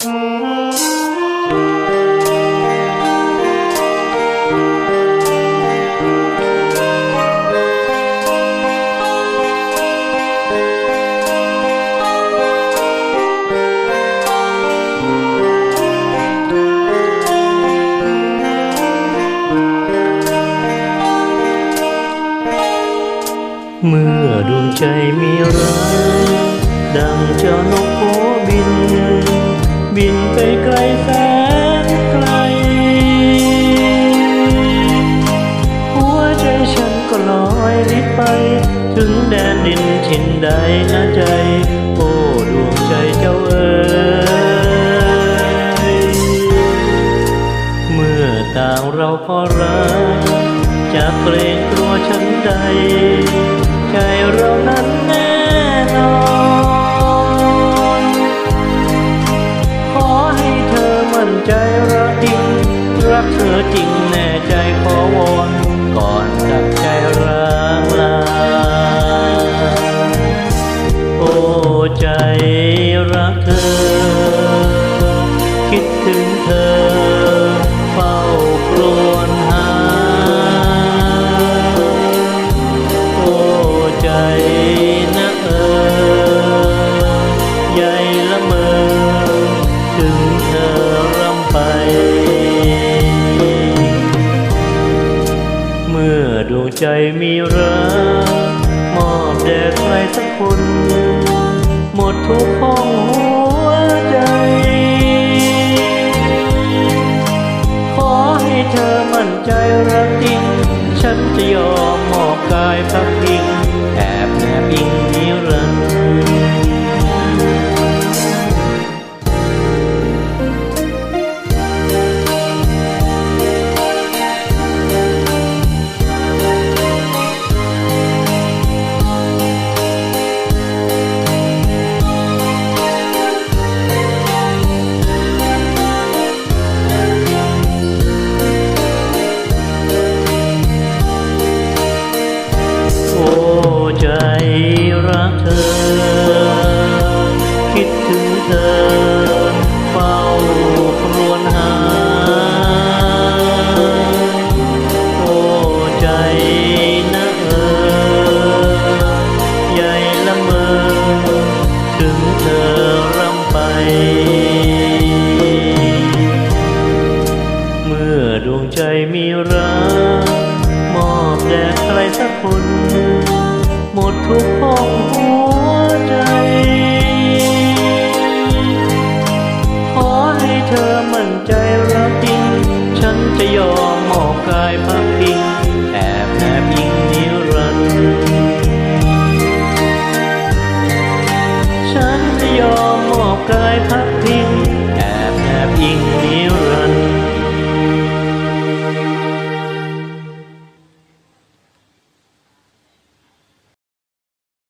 เมื่อดวงใจมีรัก บินไปไกลแสนไกล หัวใจฉันก็ลอยลิบไป ถึงแดนดินถิ่นใดนะใจ โอ้ดวงใจเจ้าเอ๋ยเมื่อต่างเราพอรักจะเกรงกลัวฉันใด จริงแน่ใจขอวอนก่อนจับใจร มื่อดวงใจมีรักมอบแด่ใครสักคน หมดทุกห้องหัวใจ ขอให้เธอมั่นใจรักจริง ฉันจะยอมมอบกายพักพิงแอบแนบอิง เธอเฝ้าครวญหา โอ้ใจนะเออใหญ่ละเมอ ถึงเธอรำไป เมื่อดวงใจมีรักมอบแด่ใครสักคน หมดทุกห้องหัว กายพัก